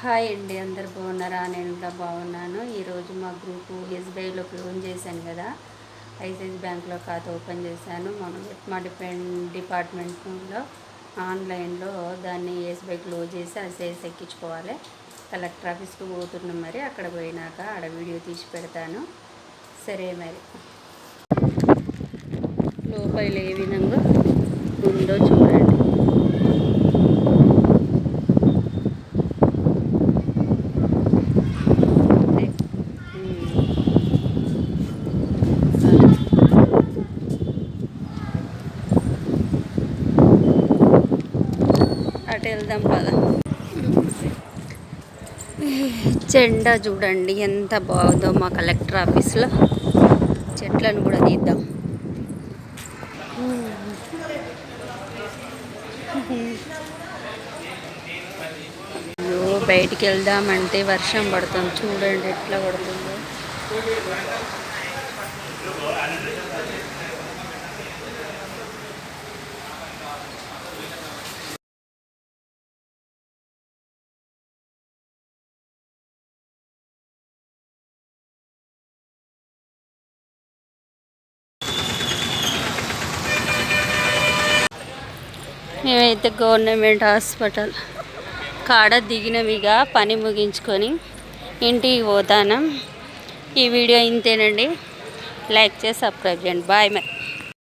Hi అండి అందరు బాగున్నారా? నేను కూడా బాగున్నాను. ఈరోజు మా గ్రూపు ఎస్బీఐలో లోన్ చేశాను కదా. ఐసిఐసి బ్యాంక్లో ఖాతా ఓపెన్ చేశాను. మనం మా డిపెండ్ డిపార్ట్మెంట్లో ఆన్లైన్లో దాన్ని ఎస్బీఐ క్లోజ్ చేసి ఐసిఐసి ఎక్కించుకోవాలి. కలెక్టర్ ఆఫీస్కి పోతున్నాం మరి. అక్కడ పోయినాక ఆడ వీడియో తీసి పెడతాను. సరే మరి. లోపల ఏ విధంగా ఉందో చూడండి అటు వెళ్దాం పద. జెండా చూడండి ఎంత బాగుందో మా కలెక్టర్ ఆఫీస్లో. చెట్లను కూడా తీద్దాం. అయ్యో బయటికి వెళ్దామంటే వర్షం పడుతుంది. చూడండి ఎట్లా పడుతుందో. మేమైతే గవర్నమెంట్ హాస్పిటల్ కాడ దిగినవిగా పని ముగించుకొని ఇంటికి పోతాను. ఈ వీడియో ఇంతేనండి. లైక్ చేసి సబ్స్క్రైబ్ చేయండి. బాయ్ మరి.